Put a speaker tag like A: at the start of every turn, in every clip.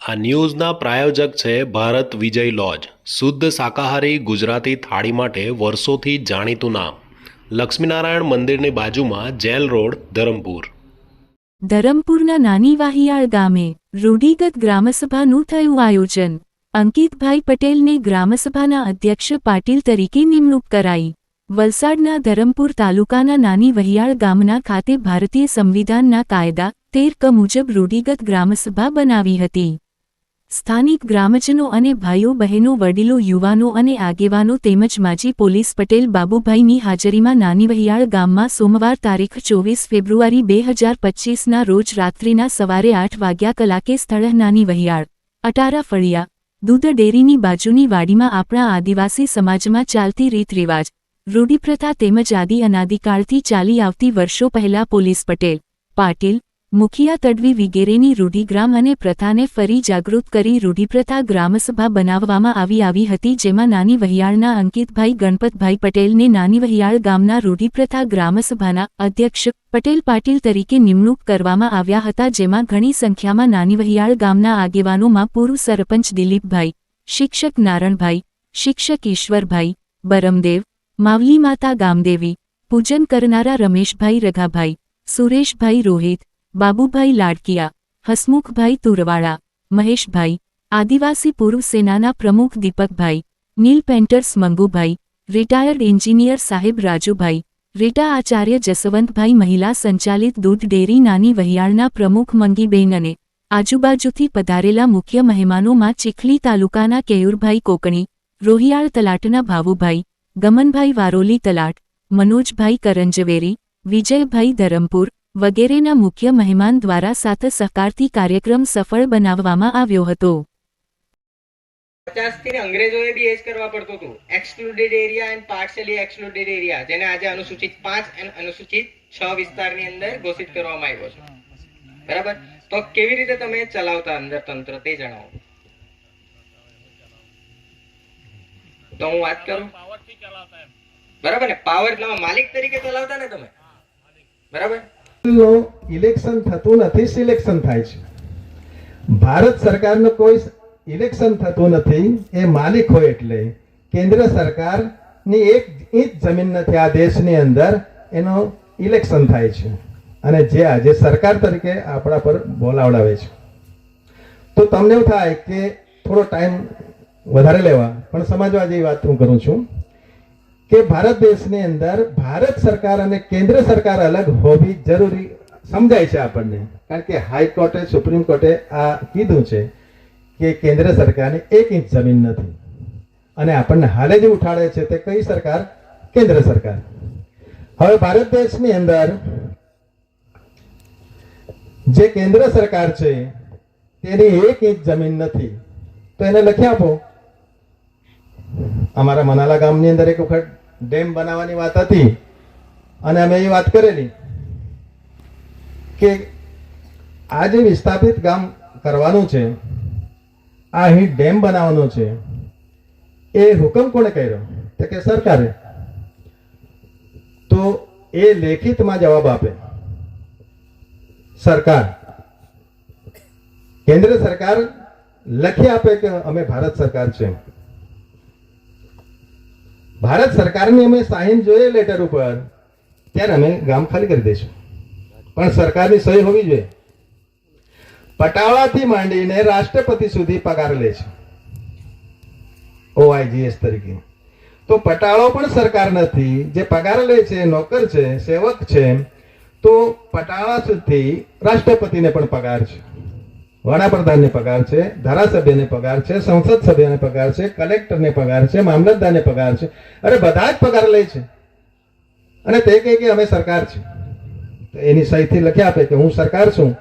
A: આ ન્યૂઝના પ્રાયોજક છે ભારત વિજય લોજ. શુદ્ધ શાકાહારી ગુજરાતી થાળી માટે વર્ષોથી જાણીતું નામ. લક્ષ્મીનારાયણ મંદિરની બાજુમાં જેલ રોડ, ધરમપુર.
B: ધરમપુરના નાની વાહિયાળ ગામે રૂઢિગત ગ્રામસભાનું થયું આયોજન. અંકિતભાઈ પટેલને ગ્રામસભાના અધ્યક્ષ પાટીલ તરીકે નિમણૂક કરાઈ. વલસાડના ધરમપુર તાલુકાના નાની વહિયાળ ગામના ખાતે ભારતીય સંવિધાનના કાયદા તેર ક મુજબ રૂઢિગત ગ્રામસભા બનાવી હતી. સ્થાનિક ગ્રામજનો અને ભાઈઓ, બહેનો, વડીલો, યુવાનો અને આગેવાનો તેમજ માજી પોલીસ પટેલ બાબુભાઈની હાજરીમાં નાની વહિયાળ ગામમાં સોમવાર તારીખ ચોવીસ ફેબ્રુઆરી બે હજાર પચ્ચીસના રોજ રાત્રિના સવારે આઠ વાગ્યા કલાકે સ્થળ નાની વહિયાળ, અટારા ફળિયા દૂધ ડેરીની બાજુની વાડીમાં આપણા આદિવાસી સમાજમાં ચાલતી રીત રિવાજ રૂઢિપ્રથા તેમજ આદિ અનાદિકાળથી ચાલી આવતી વર્ષો પહેલા પોલીસ પટેલ, પાટીલ, મુખિયા તડવી વિગેરેની રૂઢિગ્રામ અને પ્રથાને ફરી જાગૃત કરી રૂઢિપ્રથા ગ્રામસભા બનાવવામાં આવી આવી હતી જેમાં નાની વહિયાળના અંકિતભાઈ, ગણપતભાઈ પટેલને નાની વહિયાળ ગામના રૂઢિપ્રથા ગ્રામસભાના અધ્યક્ષ પટેલ પાટીલ તરીકે નિમણૂક કરવામાં આવ્યા હતા જેમાં ઘણી સંખ્યામાં નાની વહિયાળ ગામના આગેવાનોમાં પૂર્વ સરપંચ દિલીપભાઈ, શિક્ષક નારણભાઈ, શિક્ષક ઈશ્વરભાઈ, બરમદેવ માવલી માતા ગામદેવી, પૂજન કરનારા રમેશભાઈ રઘાભાઈ, સુરેશભાઈ રોહિત, બાબુભાઈ લાડકિયા, હસમુખભાઈ તુરવાળા મહેશભાઈ, આદિવાસી પૂર્વ સેનાના પ્રમુખ Deepakbhai, Neel painters Mangubhai, retired engineer સાહેબ રાજુભાઈ, રીટા આચાર્ય જસવંતભાઈ મહિલા સંચાલિત દૂધ ડેરી નાની વહિયાળના પ્રમુખ મંગીબેન અને આજુબાજુથી પધારેલા મુખ્ય મહેમાનોમાં ચીખલી તાલુકાના કેયુરભાઈ કોકણી, રોહિયાળ તલાટના ભાવુભાઈ ગમનભાઈ વારોલી તલાટ, મનોજભાઈ કરંજવેરી, વિજયભાઈ ધરમપુર વગેરેના મુખ્ય મહેમાન દ્વારા સાથ સહકારથી કાર્યક્રમ સફળ બનાવવામાં આવ્યો હતો.
C: પચાસથી અંગ્રેજોએ બી એજ કરવા પડતું હતું. Excluded area and partially excluded area જેને આજે અનુસૂચિત પાંચ અને અનુસૂચિત છ વિસ્તારની અંદર ઘોષિત કરવામાં આવ્યો છે. બરાબર? તો કેવી રીતે તમે ચલાવતા અંદર તંત્ર તે જણાવો. તો હું વાત કરું? બરાબર ને? પાવર માલિક તરીકે ચલાવતા ને તમે? બરાબર?
D: ઇલેક્શન થતું નથી સિલેક્શન થાય છે. ભારત સરકારનું કોઈ ઇલેક્શન થતું નથી એ માલિક હોય એટલે. કેન્દ્ર સરકારની એક ઇંચ જમીન નથી આ દેશની અંદર એનું ઇલેક્શન થાય છે. અને જે આજે સરકાર તરીકે આપણા પર બોલાવડાવે છે. તો તમને એવું થાય કે થોડો ટાઈમ વધારે લેવા પણ સમજવા જેવી વાત હું કરું છું. કે ભારત દેશની અંદર ભારત સરકાર અને કેન્દ્ર સરકાર અલગ હોવી જરૂરી સમજાય છે આપણને. કારણ કે હાઈકોર્ટે સુપ્રીમ કોર્ટે આ કીધું છે કે કેન્દ્ર સરકારની એક ઇંચ જમીન નથી. અને આપણને હાલે જે ઉઠાડે છે તે કઈ સરકાર? કેન્દ્ર સરકાર. હવે ભારત દેશની અંદર જે કેન્દ્ર સરકાર છે તેની એક ઇંચ જમીન નથી. તો એને લખી આપો. અમારા મનાલા ગામની અંદર એક વખત ડેમ બનાવવાની વાત હતી અને અમે એ વાત કરેલી કે આ જે વિસ્થાપિત ગામ કરવાનું છે, આ અહીં ડેમ બનાવવાનો છે, એ હુકમ કોણે કર્યો? તો કે સરકારે. તો એ લેખિતમાં જવાબ આપે. સરકાર. કેન્દ્ર સરકાર લખી આપે કે અમે ભારત સરકાર છે ભારત સરકારની અમે સાઈન જોઈએ લેટર ઉપર, ત્યારે અમે ગામ ખાલી કરી દઈશું. પણ સરકારની સહી હોવી જોઈએ. પટાવાથી માંડીને રાષ્ટ્રપતિ સુધી પગાર લે છે. ઓઆઈજીએસ તરીકે. તો પટાળો પણ સરકાર નથી. જે પગાર લે છે, નોકર છે, સેવક છે, તો પટાળા સુધી રાષ્ટ્રપતિને પણ પગાર છે. વડાપ્રધાનને પગાર છે, ધારાસભ્યને પગાર છે, સંસદ સભ્યને પગાર છે, કલેક્ટરને પગાર છે, મામલતદારને પગાર છે. અરે બધા જ પગાર લે છે. અને તે કહે કે અમે સરકાર છે તો એની સહીથી લખી આપે કે હું સરકાર છું.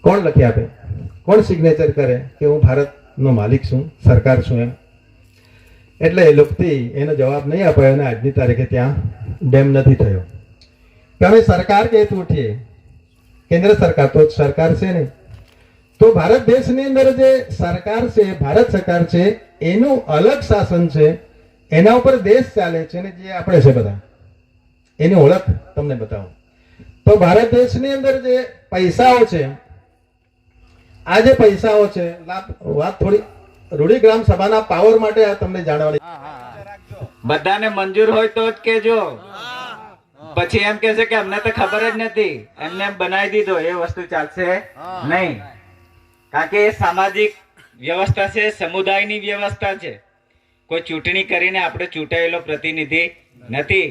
D: કોણ લખી આપે? કોણ સિગ્નેચર કરે કે હું ભારતનો માલિક છું, સરકાર છું એમ? એટલે એ લોકોથી એનો જવાબ નહીં અપાયો અને આજની તારીખે ત્યાં ડેમ નથી થયો. તમે સરકાર કહેતું ઉઠીએ કેન્દ્ર સરકાર તો સરકાર છે ને. તો ભારત દેશની અંદર જે સરકાર છે ભારત સરકાર છે એનું અલગ શાસન છે એના ઉપર દેશ ચાલે છે ને જે આપણે છે બધા. એની ઓળખ તમને બતાવું. તો ભારત દેશની અંદર જે પૈસાઓ છે આ જે પૈસાઓ છે વાત થોડી રૂઢિગ્રામ ગ્રામ સભાના પાવર માટે આ તમને જાણવાની
E: બધાને મંજૂર હોય તો જ કેજો પછી એમ કે છે કે અમને તો ખબર જ નથી. એમને એમ બનાવી દીધો એ વસ્તુ ચાલશે નહીં. કારણ કે એ સામાજિક વ્યવસ્થા છે સમુદાયની વ્યવસ્થા છે. કોઈ ચૂંટણી કરીને આપણે ચૂંટાયેલો પ્રતિનિધિ નથી.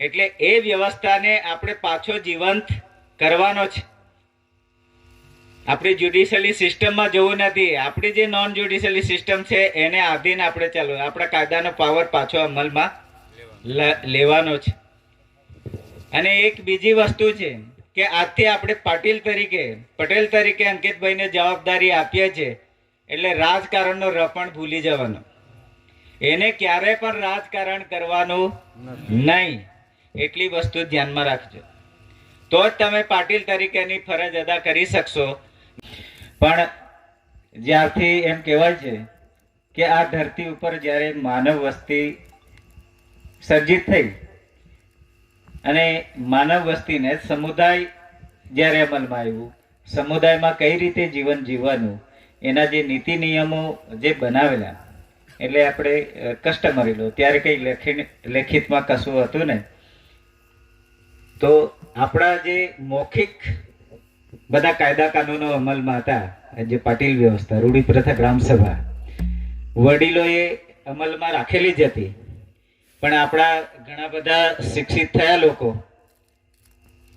E: એટલે એ વ્યવસ્થાને આપણે પાછો જીવંત કરવાનો છે. આપણી જ્યુડિશિયલી સિસ્ટમમાં જવું નથી. આપણી જે નોન જ્યુડિશિયલી સિસ્ટમ છે એને આધીન આપણે ચાલવું આપણા કાયદાનો પાવર પાછો અમલમાં લેવાનો છે. અને એક બીજી વસ્તુ છે કે આજથી આપણે પાટીલ તરીકે પટેલ તરીકે અંકિતભાઈને જવાબદારી આપીએ છીએ એટલે રાજકારણનો રપણ ભૂલી જવાનો. એને ક્યારે પણ રાજકારણ કરવાનું નહીં. એટલી વસ્તુ ધ્યાનમાં રાખજો. તો જ તમે પાટીલ તરીકેની ફરજ અદા કરી શકશો. પણ જ્યારથી એમ કહેવાય છે કે આ ધરતી ઉપર જ્યારે માનવ વસ્તી સર્જિત થઈ અને માનવ વસ્તીને સમુદાય જ્યારે અમલમાં આવ્યું, સમુદાયમાં કઈ રીતે જીવન જીવવાનું, એના જે નીતિ નિયમો જે બનાવેલા, એટલે આપણે કસ્ટમરી લો. ત્યારે કંઈ લેખી લેખિતમાં કશું હતું ને તો આપણા જે મૌખિક બધા કાયદા કાનૂનો અમલમાં હતા, જે પાટીલ વ્યવસ્થા રૂઢિપ્રથા પ્રથા ગ્રામ સભા વડીલોએ અમલમાં રાખેલી જ હતી. પણ આપણા ઘણા બધા શિક્ષિત થયા લોકો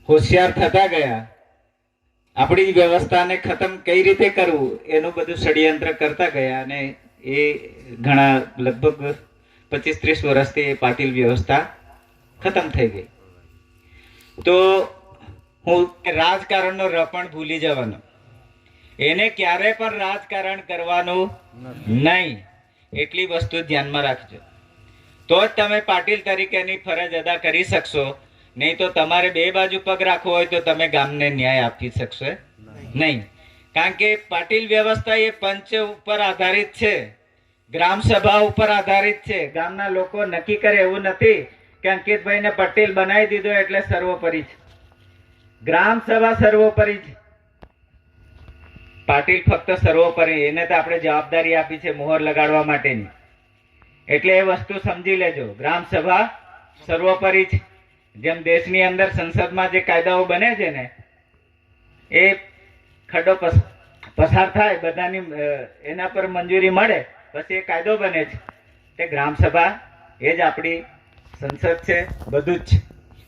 E: હોશિયાર થતા ગયા. આપણી વ્યવસ્થાને ખતમ કઈ રીતે કરવું એનું બધું ષડયંત્ર કરતા ગયા અને એ ઘણા લગભગ પચીસ ત્રીસ વર્ષથી એ પાટીલ વ્યવસ્થા ખતમ થઈ ગઈ. તો હું રાજકારણનો રપણ ભૂલી જવાનો. એને ક્યારે પણ રાજકારણ કરવાનું નહીં. એટલી વસ્તુ ધ્યાનમાં રાખજો. તો જ તમે પાટીલ તરીકેની ફરજ અદા કરી શકશો. નહીં તો તમારે બે બાજુ પગ રાખવો હોય તો તમે ગામને ન્યાય આપી શકશો નહીં. કારણ કે પાટીલ વ્યવસ્થા એ પંચ ઉપર આધારિત છે. ગ્રામ સભા ઉપર આધારિત છે. ગામના લોકો નક્કી કરે એવું નથી કે અંકિતભાઈને પટેલ બનાવી દીધો એટલે સર્વોપરી છે. ગ્રામ સભા સર્વોપરી છે. પાટીલ ફક્ત સર્વોપરી એને તો આપણે જવાબદારી આપી છે મોહર લગાડવા માટેની. એટલે એ વસ્તુ સમજી લેજો. ગ્રામ સભા સર્વોપરી છે. જેમ દેશની અંદર સંસદમાં જે કાયદાઓ બને છે ને, એ ખડો પસ- પસાર થાય, બધાની એના પર મંજૂરી મળે, પછી એ કાયદો બને છે. તે ગ્રામ સભા એ જ આપણી સંસદ છે, બધું જ છે.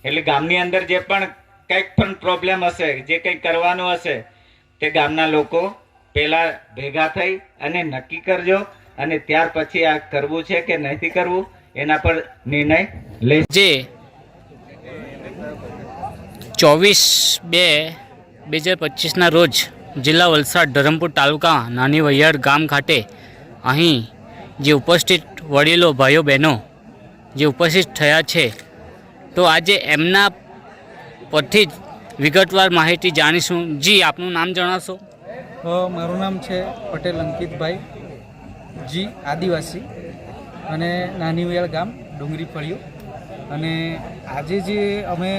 E: એટલે ગામની અંદર જે પણ કંઈક પણ પ્રોબ્લેમ હશે, જે કંઈક કરવાનું હશે, તે ગામના લોકો પહેલાં ભેગા થઈ અને નક્કી કરજો અને ત્યાર પછી આ કરવું છે કે નથી કરવું એના પર નિર્ણય
F: જે ચોવીસ બે બે હજાર પચીસના રોજ જિલ્લા વલસાડ ધરમપુર તાલુકા નાની વૈયાર ગામ ખાતે અહીં જે ઉપસ્થિત વડીલો ભાઈઓ બહેનો જે ઉપસ્થિત થયા છે તો આજે એમના પરથી જ વિગતવાર માહિતી જાણીશું. જી આપનું નામ જણાવશો?
G: મારું નામ છે પટેલ અંકિતભાઈ. જી, આદિવાસી અને નાની વિયાળ ગામ ડુંગરી ફળિયું. અને આજે જે અમે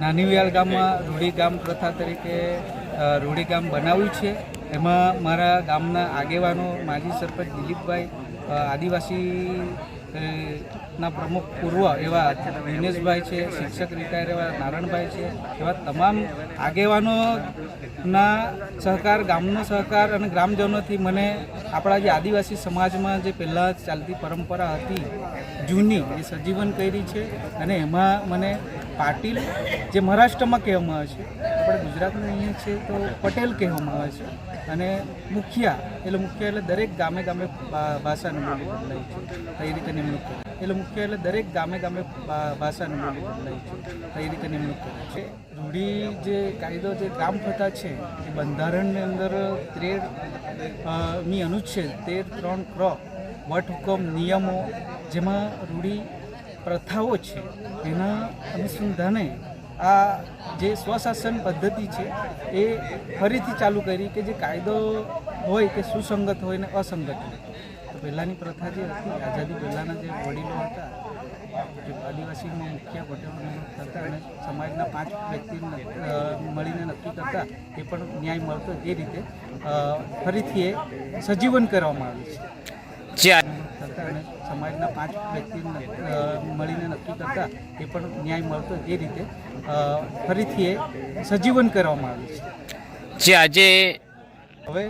G: નાની વિયાળ ગામમાં રૂડી ગામ પ્રથા તરીકે રૂડી ગામ બનાવ્યું છે, એમાં મારા ગામના આગેવાનો માજી સરપંચ દિલીપભાઈ આદિવાસી અ, ના પ્રમુખ પૂર્વ એવા દિનેશભાઈ છે શિક્ષક રિટાયર એવા નારાયણભાઈ છે એવા તમામ આગેવાનોના સહકાર ગામનો સહકાર અને ગ્રામજનોથી મને આપણા જે આદિવાસી સમાજમાં જે પહેલાં ચાલતી પરંપરા હતી જૂની એ સજીવન કરી છે અને એમાં મને પાટીલ જે મહારાષ્ટ્રમાં કહેવામાં આવે છે આપણે ગુજરાતમાં અહીંયા છે તો પટેલ કહેવામાં આવે છે અને મુખિયા એટલે મુખિયા એટલે દરેક ગામે ગામે ભાષાને બોલી છે એ રીતે નિમણૂક કરે. એટલે મુખ્ય એટલે દરેક ગામે ગામે ભાષાની બોલી છે. એ રીતે નિમણૂક કરે છે. રૂઢી જે કાયદો જે કામ થતા છે, એ બંધારણની અંદર તેર મી અનુચ્છેદ તેર ત્રણ ક્ર, વટહુકમ, નિયમો જેમાં રૂઢી પ્રથાઓ છે, એના અનુસંધાને આ જે સ્વશાસન પદ્ધતિ છે, એ ફરીથી ચાલુ કરી કે જે કાયદો હોય કે સુસંગત હોય ને અસંગત હોય. તો પહેલાંની પ્રથા જે હતી આઝાદી પહેલાંના જે વડીલો હતા જે આદિવાસીમાં મુખ્ય પટેલો હતા અને સમાજના પાંચ વ્યક્તિ મળીને નક્કી કરતા એ પણ ન્યાય મળતો એ રીતે ફરીથી એ સજીવન કરવામાં આવ્યું છે. કરતા અને સમાજના પાંચ વ્યક્તિ મળીને નક્કી કરતા એ પણ ન્યાય મળતો એ રીતે ફરીથી એ સજીવન કરવામાં આવ્યું છે.
F: જે આજે
G: હવે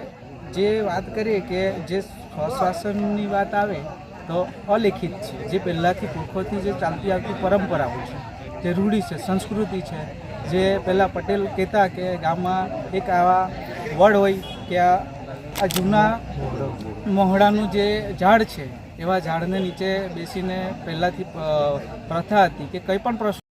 G: જે વાત કરીએ કે જે સ્વશાસનની વાત આવે તો અલેખિત છે. જે પહેલાંથી પુરખોથી જે ચાલતી આવતી પરંપરાઓ છે, જે રૂઢી છે, સંસ્કૃતિ છે, જે પહેલાં પટેલ કહેતા કે ગામમાં એક આવા વડ હોય કે આ જૂના મોહડાનું જે ઝાડ છે, એવા ઝાડને નીચે બેસીને પહેલાંથી પ્રથા હતી કે કંઈ પણ પ્રશ્ન